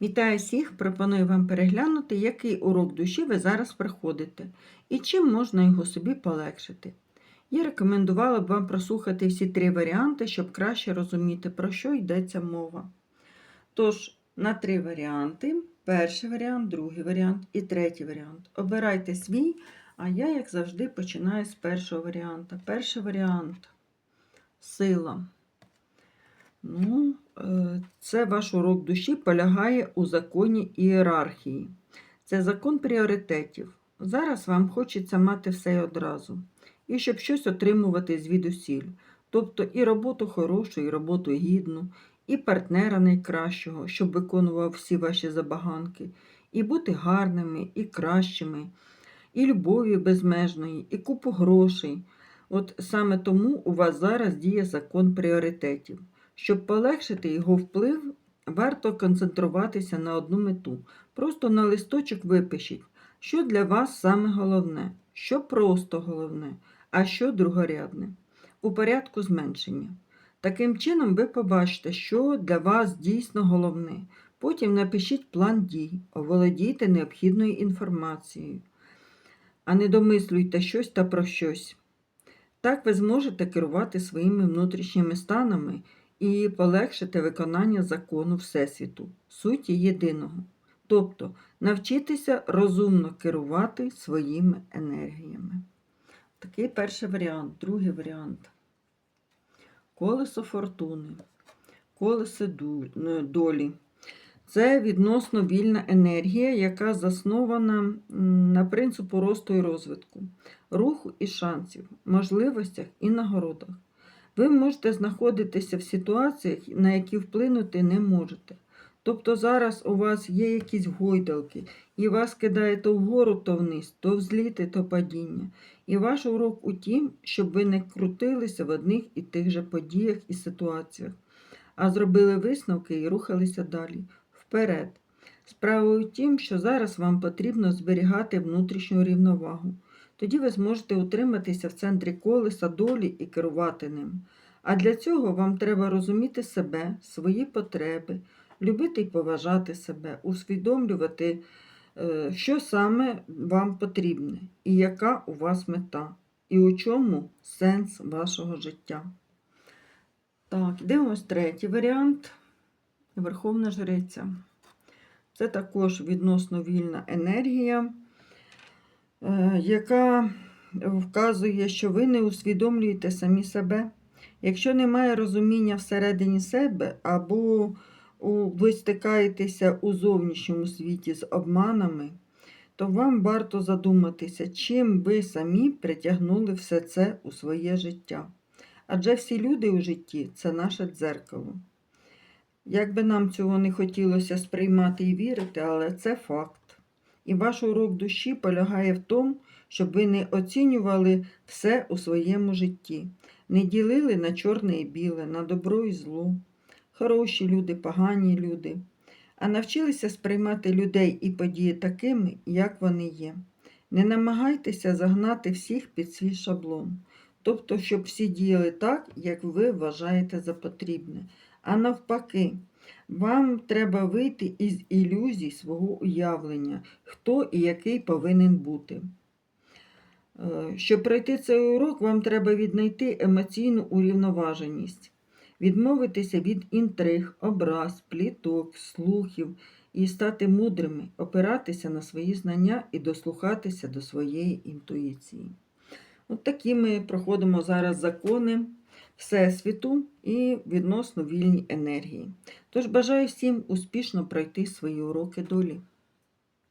Вітаю всіх! Пропоную вам переглянути, який урок душі ви зараз проходите і чим можна його собі полегшити. Я рекомендувала б вам прослухати всі три варіанти, щоб краще розуміти, про що йдеться мова. Тож, на три варіанти: перший варіант, другий варіант і третій варіант. Обирайте свій, а я, як завжди, починаю з першого варіанта. Перший варіант сила. Ну, е, це ваш урок душі полягає у законі ієрархії. Це закон пріоритетів. Зараз вам хочеться мати все одразу. І щоб щось отримувати звідусіль. Тобто і роботу хорошу, і роботу гідну, і партнера найкращого, щоб виконував всі ваші забаганки, і бути гарними, і кращими, і любові безмежної, і купу грошей. От саме тому у вас зараз діє закон пріоритетів. Щоб полегшити його вплив, варто концентруватися на одну мету. Просто на листочок випишіть, що для вас саме головне, що просто головне, а що другорядне, у порядку зменшення. Таким чином, ви побачите, що для вас дійсно головне. Потім напишіть план дій, оволодійте необхідною інформацією, а не домислюйте щось та про щось. Так ви зможете керувати своїми внутрішніми станами і полегшити виконання закону Всесвіту, суті єдиного. Тобто навчитися розумно керувати своїми енергіями. Такий перший варіант. Другий варіант. Колесо фортуни, колесо долі. Це відносно вільна енергія, яка заснована на принципу росту і розвитку, руху і шансів, можливостях і нагородах. Ви можете знаходитися в ситуаціях, на які вплинути не можете. Тобто зараз у вас є якісь гойдалки, і вас кидає то вгору, то вниз, то взліти, то падіння. І ваш урок у тім, щоб ви не крутилися в одних і тих же подіях і ситуаціях, а зробили висновки і рухалися далі, вперед. Справа у тім, що зараз вам потрібно зберігати внутрішню рівновагу. Тоді ви зможете утриматися в центрі колеса долі і керувати ним. А для цього вам треба розуміти себе, свої потреби, любити і поважати себе, усвідомлювати, е, що саме вам потрібне, і яка у вас мета, і у чому сенс вашого життя. Так, дивимось третій варіант. Верховна жриця. Це також відносно вільна енергія яка вказує, що ви не усвідомлюєте самі себе. Якщо немає розуміння всередині себе, або ви стикаєтеся у зовнішньому світі з обманами, то вам варто задуматися, чим ви самі притягнули все це у своє життя. Адже всі люди у житті це наше дзеркало. Як би нам цього не хотілося сприймати і вірити, але це факт. І ваш урок душі полягає в тому, щоб ви не оцінювали все у своєму житті, не ділили на чорне і біле, на добро і зло, хороші люди, погані люди, а навчилися сприймати людей і події такими, як вони є. Не намагайтеся загнати всіх під свій шаблон, тобто, щоб всі діяли так, як ви вважаєте за потрібне. А навпаки, вам треба вийти із ілюзій свого уявлення, хто і який повинен бути. Е, Щоб пройти цей урок, вам треба віднайти емоційну урівноваженість, відмовитися від інтриг, образ, пліток, слухів і стати мудрими, опиратися на свої знання і дослухатися до своєї інтуїції. От такі ми проходимо зараз закони Всесвіту і відносно вільні енергії. Тож бажаю всім успішно пройти свої уроки долі.